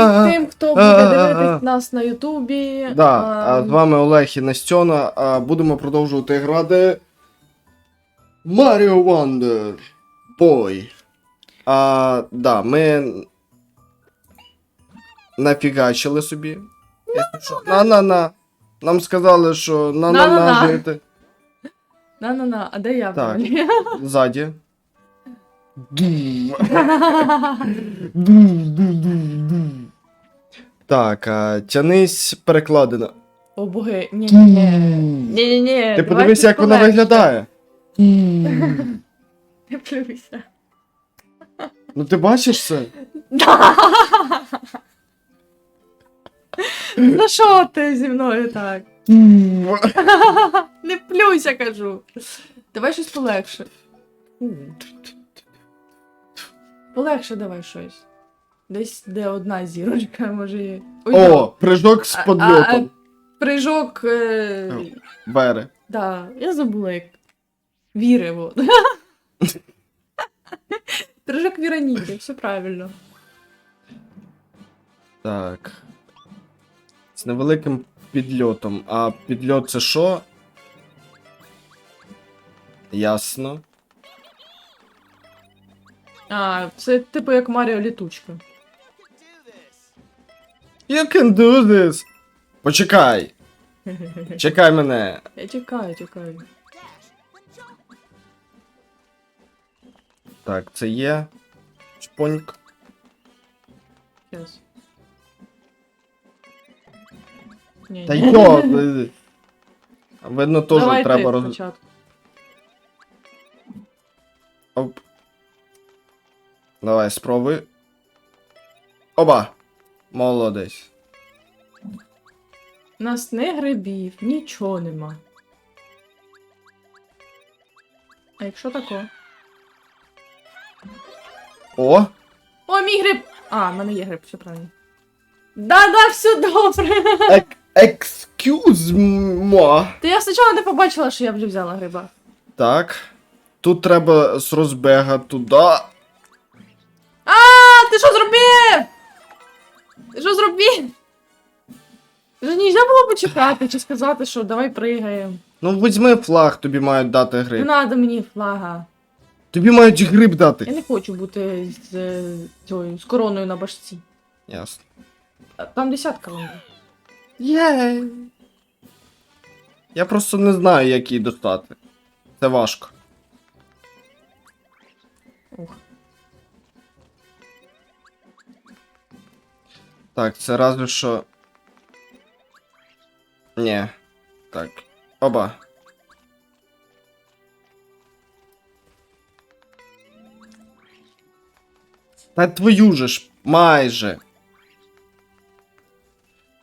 А, тим, хто буде дивитись нас на Ютубі. Да, а, з вами Олег і Настьона. А будемо продовжувати грати Mario Wonder Boy. А, да, ми нафігачили собі. Якщо. На-на-на. Нам сказали, що на-на-на жити. На-на-на, а де я Так. Ззаді. Так, а, тянись перекладина. О, боги, ні, ні. Ні, ні, ні. Ти подивись, як вона виглядає. Не плюйся. Ну ти бачиш це? Ну що ти зі мною так? Не плюйся, кажу. Давай щось полегше. Полегше давай щось. Десь де одна зірочка, може є. Ой, О, прыжок з А- подльотом. Прыжок. Е... Бере. Да, я забула як. Віри, вот. Прыжок Вероніки, все правильно. Так. З невеликим підльотом. А підльот це що? Ясно. А, це типу як Маріо літучка. You can do this. Почекай. Чекай мене. Я чекаю, чекаю. Так, це є. Чпоньк. Сейчас. Ні, Та ні. йо! ви- Видно, теж Давай треба ти роз. спочатку. Оп. Давай, спробуй. Оба! Молодець. Нас не грибів, нічого нема. А якщо тако? О! О, мій гриб! А, в мене є гриб, все правильно. Да-да, все добре. Ек- Excuse me. Я спочатку не побачила, що я вже взяла гриба. Так. Тут треба з розбега туди. А, ти що зробив? Вже не можна було почекати чи сказати, що давай пригаємо. Ну, візьми флаг, тобі мають дати Не гриб. треба мені флага. Тобі мають гриб Я дати. не хочу бути з, е, цією, з короною на башці. Ясно. А Там десятка вон. Є. Я просто не знаю, як її достати. Це важко. Ух. Так, це разве що. Ні. Так. Оба. Та твою же ж, майже.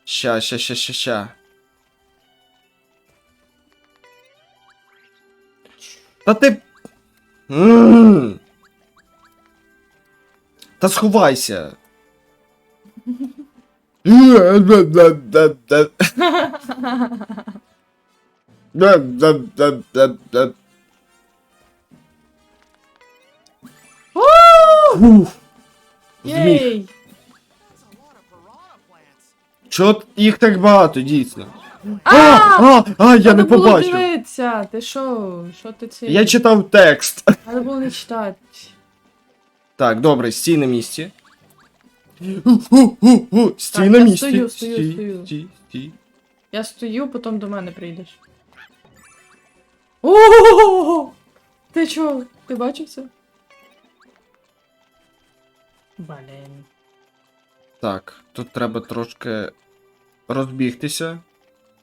Ща, ща, ща, ща, ща. Та ти. М. Та сховайся. Єй! Чого їх так багато, дійсно? А! а, а, я не Треба було побачив. дивитися, ти що? Що ти це? Я читав текст. Треба було не читати. Так, добре, стій на місці. Стій на місці. стою, стою, Стій, стою. Стій, стій. Я стою, потім до мене прийдеш. О! Ти чо? Ти бачив це? Блін. Так, тут треба трошки розбігтися.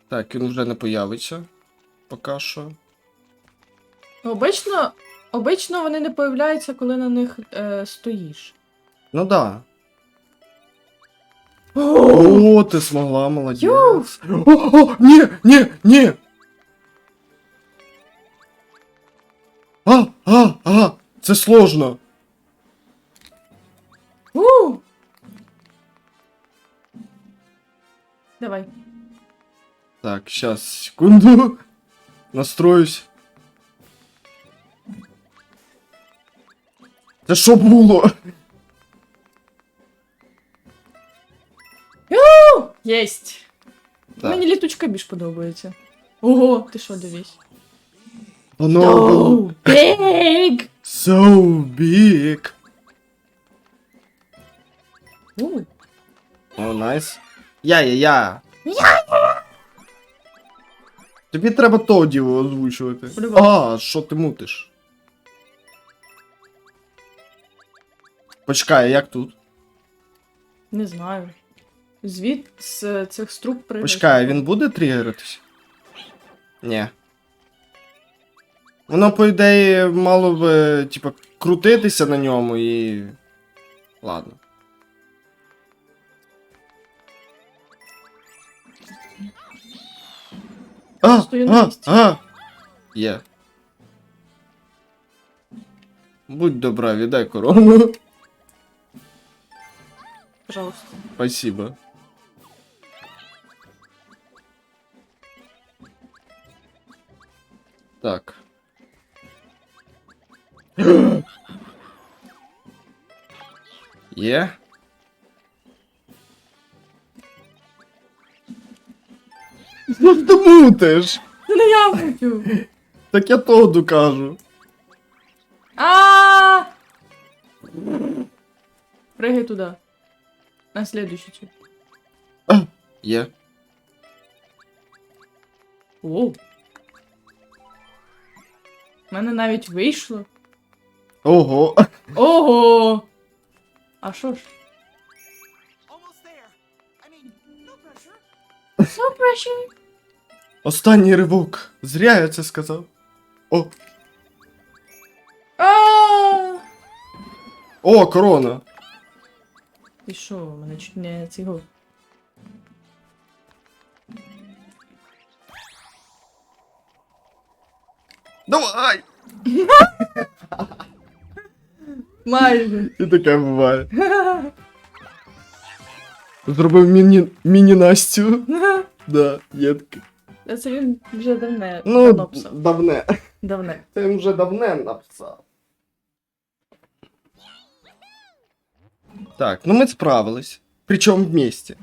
Так, він вже не появиться. Поки що. Обично, обично вони не появляються, коли на них е, стоїш. Ну да. О! О, ти змогла, молодець. Ю! О, о, ні, ні, ні. А, а, а, це сложно. У! Давай. Так, сейчас, секунду. Настроюсь. Це що було? Єсть. Так. Мені літучка більш подобається. Ого, ти що, дивись. Воно було big! so big. У, О, найс. Я-я-я. Тобі треба Тоді озвучувати. По-любому. А, що ти мутиш? Почекай, як тут? Не знаю. Звід з цих струб пригає. Почекай, а він буде тригеритись? Ні. Воно, по ідеї, мало би, типа, крутитися на ньому і. Ладно. А, Стою на а, місці. а! Є. Будь добра, віддай корону. Пожалуйста. Спасибо. Так. Є? Що ж ти мутиш? Це не я мутю. Так я тоду кажу. А! Пригай туди. На следующий. А, є. Оу. У мене навіть вийшло. Ого. Ого! А що ж? No pressure. Останній ривок. Зря я це сказав. О, А! о, корона. Ти що, мене чуть не цього. Давай! Майже. І таке буває. Зробив міні, міні-настю. Да, є таке. Це він вже давне Ну, давно писав. давне. Давне. Це він вже давне написав. Так, ну ми справились. Причому в місті.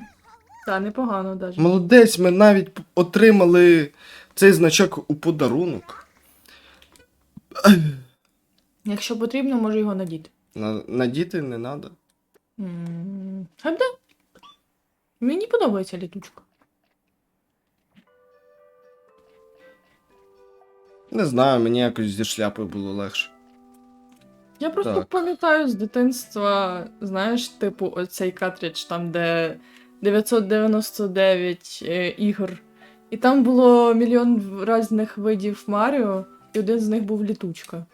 Та, непогано навіть. Молодець, ми навіть отримали цей значок у подарунок. Якщо потрібно, можу його надіти. На, надіти не треба. М, буде. Мені подобається літучка. Не знаю, мені якось зі шляпою було легше. Я просто Так. пам'ятаю з дитинства, знаєш, типу, оцей картридж, там, де 999 е, ігор. І там було мільйон в- різних видів Маріо, і один з них був літучка.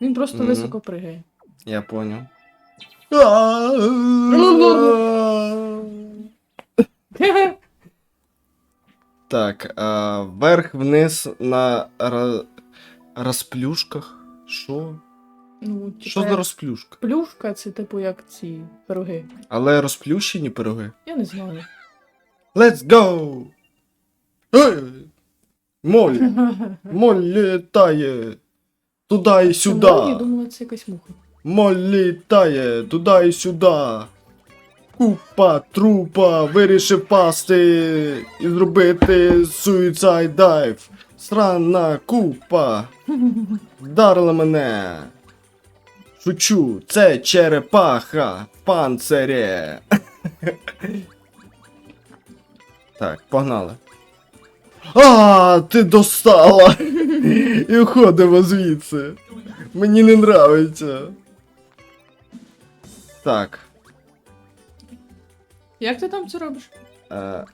Він просто Мгм. високо пригає. Я поняв. Так, а, вверх-вниз на ра... розплюшках. Що? ну, типа, Що за як розплюшка? плюшка, це типу як ці пироги. Але розплющені пироги. Я не знаю. Let's go! Моль! Моль літає! Туди і Я сюди! думала, це якась муха. Моль літає! Туди і сюди! Купа трупа вирішив пасти і зробити suicide dive. Срана купа. Вдарила мене. Шучу, це черепаха в панцирі. Так, погнали. А, ти достала! І уходимо звідси. Мені не нравиться. Так. Як ти там це робиш? Е...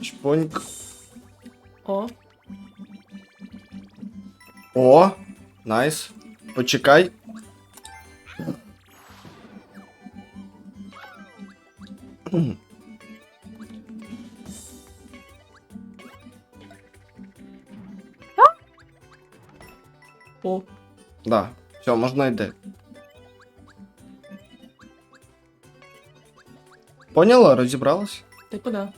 Шпоньк. О, О! Найс. Почекай. О. Да. Все, можна йти. Поняла, розібралась? Типу да.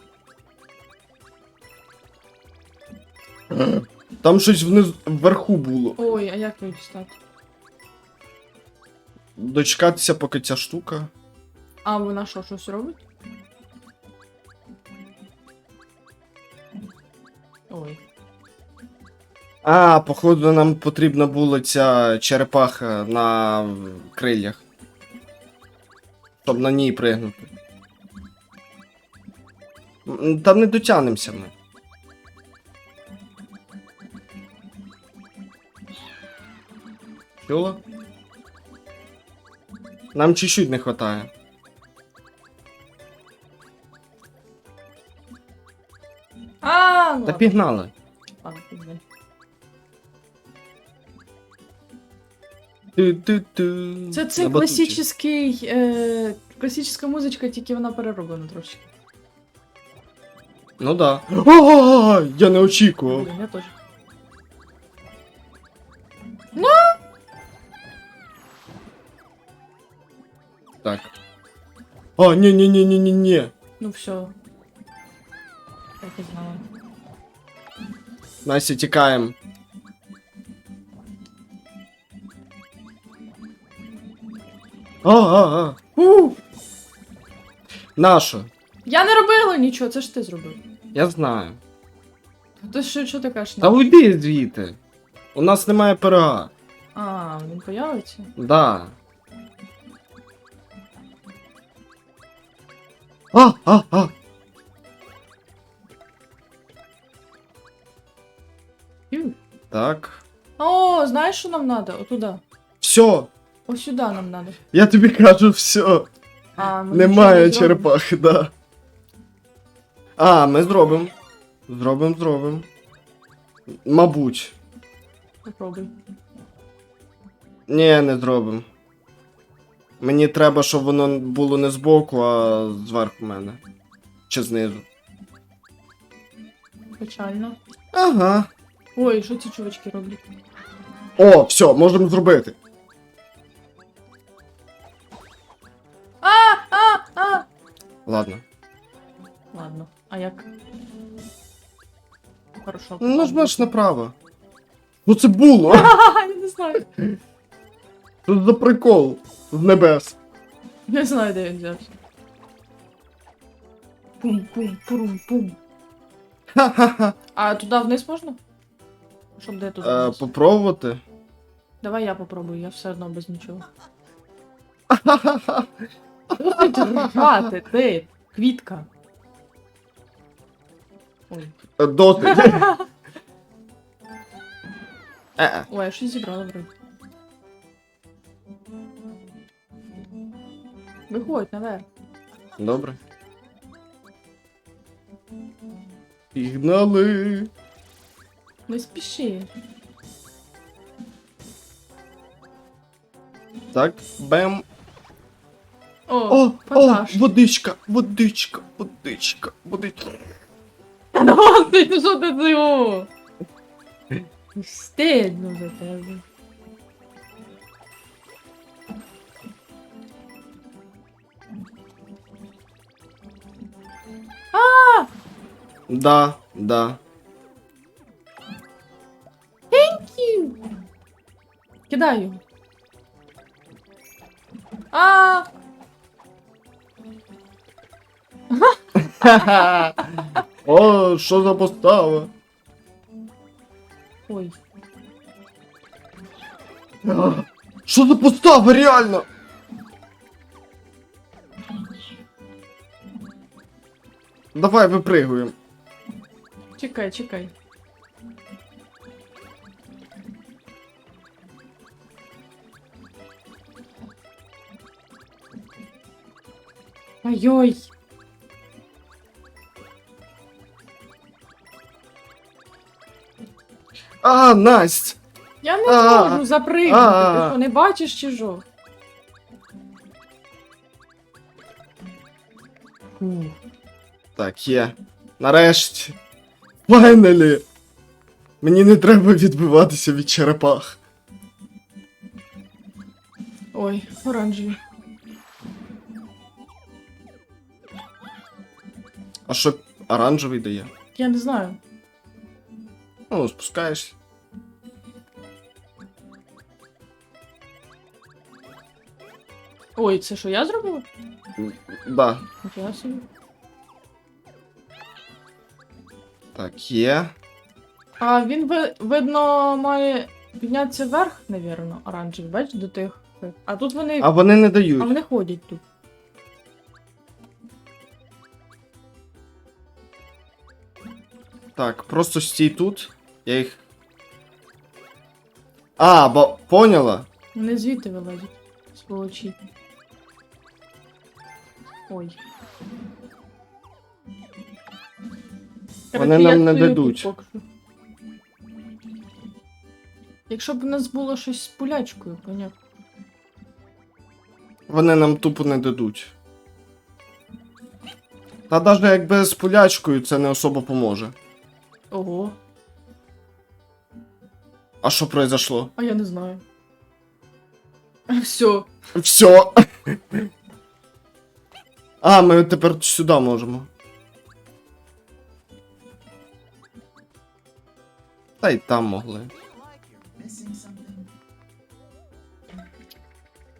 Там щось вниз вверху було. Ой, а як його дістати? Дочекатися, поки ця штука. А вона що, щось робить? Ой. А, походу, нам потрібна була ця черепаха на крилях. Щоб на ній пригнути. Та не дотягнемося ми. Чула? Нам чуть-чуть не хватає. А, ну. Та ладно. пігнали. Ладно, пізно. Ту-ту-ту. Це, це На батуті. класичний, е, класична музичка, тільки вона перероблена трошки. Ну да. О, я не очікував. Блін, я теж. Так. А, ні, ні, ні, ні, ні, ні. Ну все. Так і знала. Настя, тікаємо. А, а, а. У. Нащо? Я не робила нічого, це ж ти зробив. Я знаю. Ти що, що ти кажеш? Та уйди звідти. У нас немає пирога. А, він появиться? Да. А, а, а. Так. О, знаєш, що нам треба? Отуда. Все. Ось сюди нам треба. Я тобі кажу, все. А, ми Немає нічого не зробимо? черепахи, да. А, ми зробимо. Зробимо, зробимо. Мабуть. Попробуй. Ні, не зробимо. Мені треба, щоб воно було не збоку, а зверху мене. Чи знизу. Печально. Ага. Ой, що ці чувачки роблять? О, все, можемо зробити. А, а! Ладно. Ладно, а як? Хорошо. Ну, нажмеш направо. Ну це було. Я не знаю. Що за прикол з небес. Не знаю, де він взявся. Пум-пум-пум-пум. Ха-ха-ха. А туди вниз можна? Щоб де тут? Е, вниз? попробувати. Давай я попробую, я все одно без нічого. Ха-ха-ха. Досить ржати, ти, квітка. Ой. Е, Досить. Е-е. Ой, я щось зібрала вроді. Виходь наверх. Добре. Пігнали. Не спіши. Так, бем. О, О, о, водичка, водичка, водичка, водичка. Ну, ти що ти цього? Стидно за тебе. Да, да. Кидай його. А, О, що за постава? ой. Що за постава, реально? Давай випригуємо. Чекай, чекай. Ой-ой. А, Насть! Я не А, можу запригнути. Ти що, не бачиш чи що? Фу. Так, є. Нарешті. Файналі. Мені не треба відбиватися від черепах. Ой, оранжеві. А що оранжевий дає? Я не знаю. Ну, спускаєшся. Ой, це що я зробила? Да. Ніфіга собі. Так, є. А він ви- видно має піднятися вверх, навірно, оранжевий, бач, до тих. А тут вони. А вони не дають. А вони ходять тут. Так, просто стій тут. Я їх. А, бо поняла? Вони звідти вилазять. Сволочі. Ой. Вони нам не дадуть. поки що. Якщо б у нас було щось з пулячкою, понятно. Вони нам тупо не дадуть. Та навіть якби з пулячкою це не особо поможе. Ого. А що произошло? А я не знаю. Все. Все. А, ми тепер сюди можемо. Та й там могли.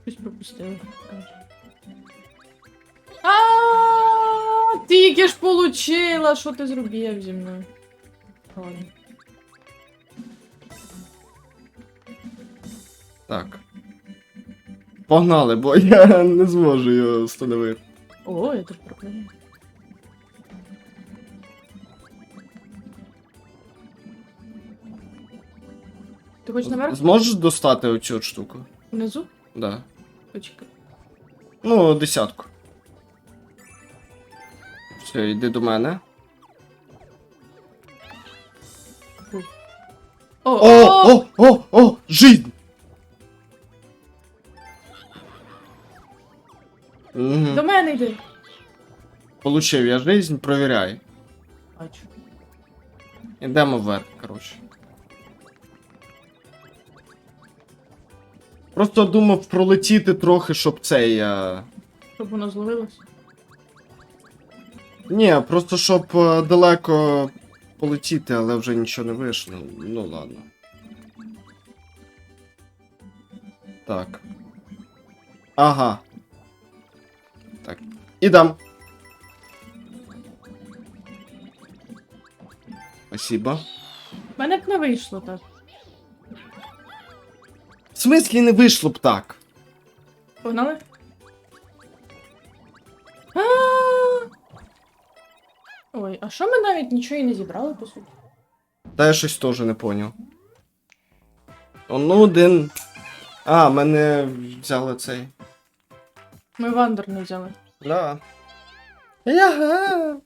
Щось пропустили. А, тільки ж получила, що ти зробив зі мною. Ладно. Так. Погнали, бо я не зможу його встановити. О, теж прокляну. Ти хочеш наверх? Зможеш достати оцю от штуку? Внизу? Да. Почекай. Ну, десятку. Все, йди до мене. О, О, о, о, о, жизнь! Угу. До мене йди. Получив я жизнь, провіряй. Бачу. Ідемо вверх, коротше. Просто думав пролетіти трохи, щоб цей. А... Щоб воно зловилось. Ні, просто щоб е, далеко полетіти, але вже нічого не вийшло. Ну ладно. Так. Ага. Так. Ідам. Спасибо. В мене б не вийшло так. В смислі не вийшло б так. Погнали? А! Ой, а що ми навіть нічого і не зібрали, по суті? Та я щось теж не поняв. Ну один. А, мене взяли цей. Ми вандер не взяли. Да. Яга.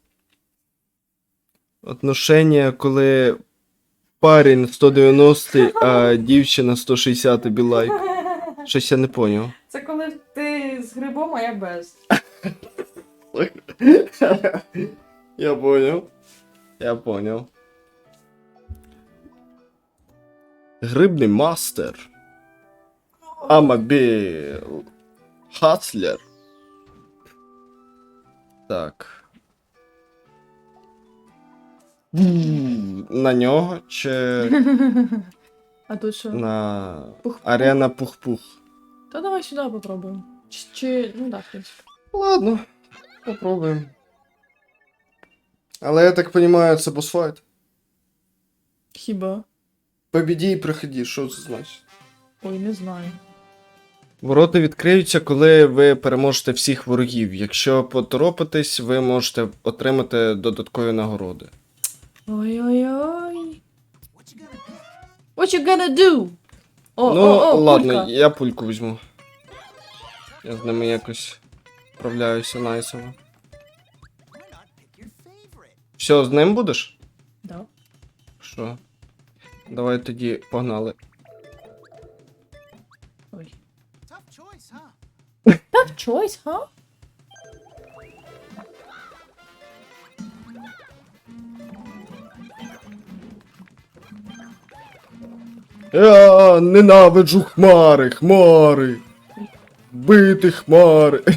Отношення, коли парень 190, а дівчина 160 білайк. Щось я не поняв. Це коли ти з грибом, а я без. Я понял. Я понял. Грибний мастер. Амабі. Хаслер. Так. На нього чи А тут що? на Пух-пух? арена пух-пух. Та давай сюди попробуємо. Чи, чи... ну да, в принципі. Ладно, попробуємо. Але я так понимаю, це босфайт. Хіба? Побіді і приходи, що це значить? Ой, не знаю. Ворота відкриються, коли ви переможете всіх ворогів. Якщо поторопитесь, ви можете отримати додаткові нагороди. Ой-ой-ой. What you gonna do? О, ну, о, о, ладно, кулька. я пульку візьму. Я з ними якось справляюся найсово. Все, з ним будеш? Да. Що? Давай тоді погнали. Tough choice, huh? Я ненавиджу хмари, хмари. Бити хмари.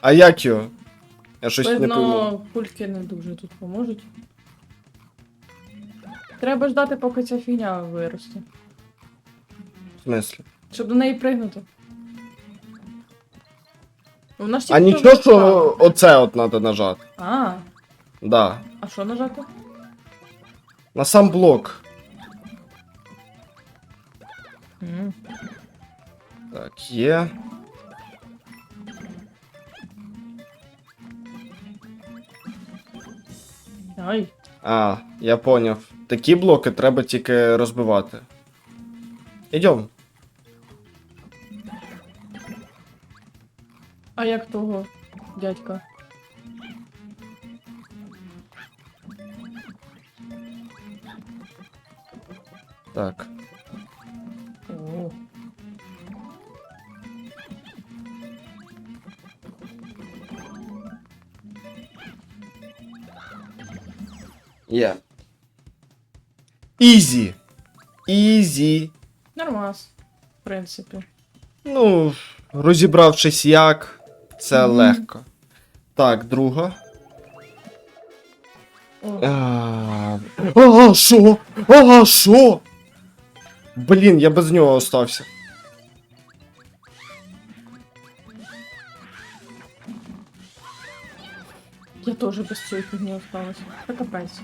А як його? Я щось не пойму. Видно, пульки не дуже тут поможуть. Треба ждати, поки ця фігня виросте. В смислі? Щоб до неї пригнути. Вона ж А тільки нічого, що випала. оце от треба нажати. А, Да. а що нажати? На сам блок. М. Так, є. Ай. А, я поняв. Такі блоки треба тільки розбивати. Ідем. А як того, дядька? Так. О. Є. Ізі. Ізі. Нормас. В принципі. Ну, розібравшись як, це Мгм. легко. Так, друга. Ага, що? Ага, що? Блін, я без нього остався. Я теж без цієї фігні осталась. Та капець.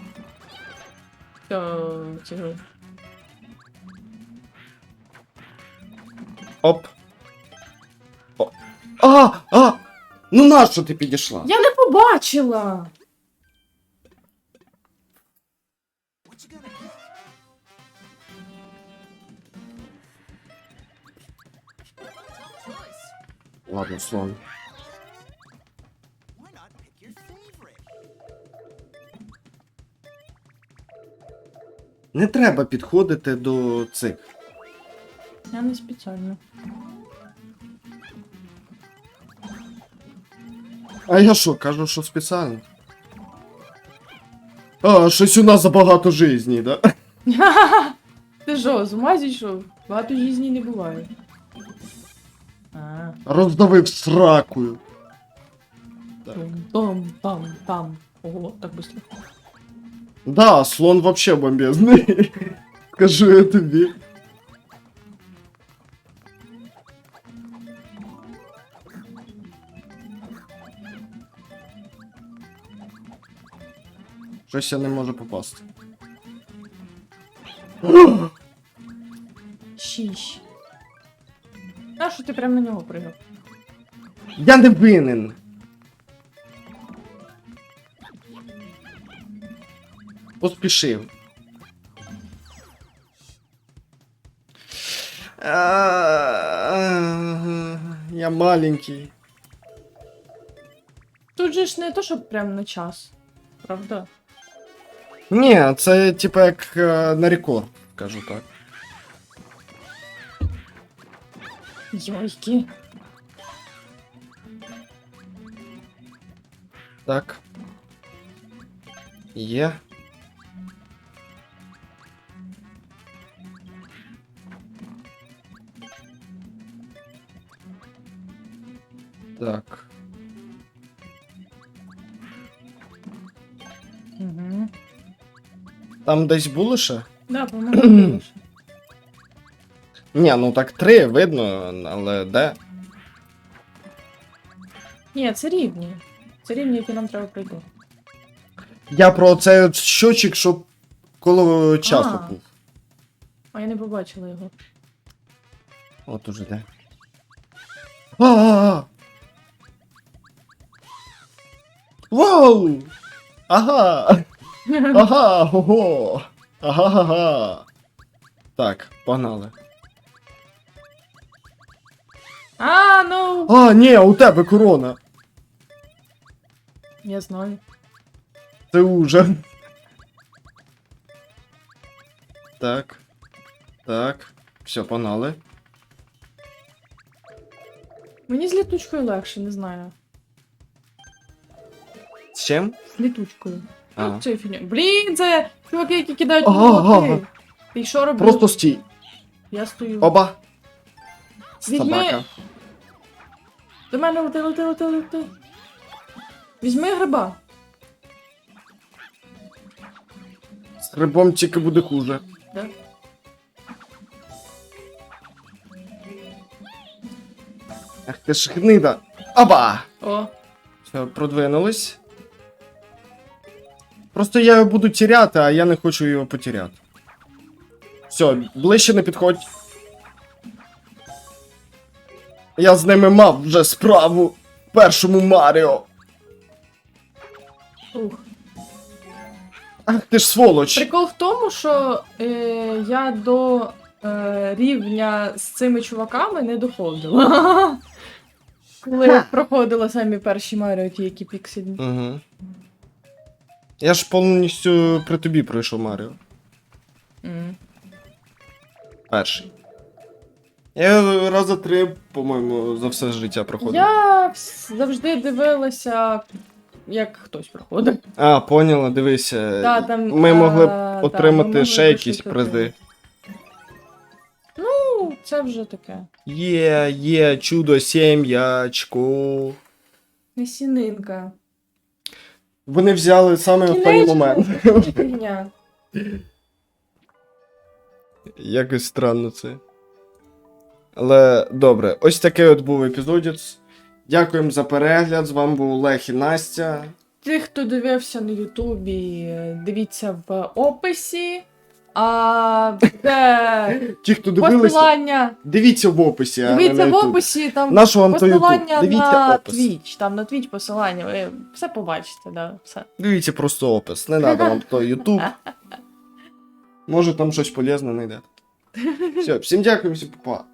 Ці- Оп. О. А, а! Ну нащо ти підійшла? Я не побачила! Ладно, слон. Не треба підходити до цих. Я не спеціально. А я що, кажу, що спеціально? А, щось у нас забагато жизні, да? Ти що, з ума зійшов? Багато житті не буває. А, Роздавив сракою. бам бам бам Ого, так быстро. Да, слон вообще бомбезний. Скажу я тобі. Щось я не можу попасти. Шість. А що ти прям на нього пригав? Я не винен. Поспішив. Я маленький. Тут же ж не то, що прям на час. Правда? Ні, це типа як е, на рекорд, кажу так. Йойки. Так. Є. Так. Там десь було ще? Да, по-моєму. Ні, ну так три видно, але де? Ні, це рівні. Це рівні, які нам треба пройти. Я про цей от щочик, щоб коло часу А. був. А я не побачила його. От уже де. А-а-а! Вау! Ага! Ага! Ого! Ага-га-га! Так, погнали. А, ну! А, ні, у тебе корона. Я знаю. Це ужас. Так. Так. Все, погнали. Мені з літучкою легше, не знаю. З чим? З літучкою. А. Ну, це фігня. Блін, це чуваки, які кидають Ага, молоки. ага. Ти що робиш? Просто стій. Я стою. Оба. Візьми. Собака. До мене лети, лети, лети, лети. Візьми гриба. З грибом тільки буде хуже. Да? Ах ти ж гнида. Аба! О, Все, продвинулись. Просто я його буду тіряти, а я не хочу його потеряти. Все, ближче не підходь. Я з ними мав вже справу в першому Маріо. ух. Ах ти ж сволоч. Прикол в тому, що е, я до е, рівня з цими чуваками не доходила. Коли я проходила самі перші Маріо, ті, які піксельні. Угу. Я ж повністю при тобі пройшов Маріо. М. Перший. Я його раза три, по-моєму, за все життя проходив. Я завжди дивилася, як хтось проходить. А, поняла, дивися. Та, там, ми а, могли б та, отримати ми ще якісь призи. Ну, це вже таке. Є, є, чудо сім'ячко. Несінинка. Вони взяли саме останній момент. Фігня. Якось странно це. Але добре, ось такий от був епізодець. Дякуємо за перегляд. З вами був Олег і Настя. Тих, хто дивився на Ютубі, дивіться в описі. А де Ті, хто дивилися, посилання. дивіться в описі. а не Дивіться на в YouTube. описі, там Нащо вам то YouTube? посилання Дивіться на опис. Twitch. Там на Twitch посилання. Ви все побачите, да, все. Дивіться просто опис. Не треба вам то YouTube. Може там щось полезне знайдете. Все, всім дякую, всім па.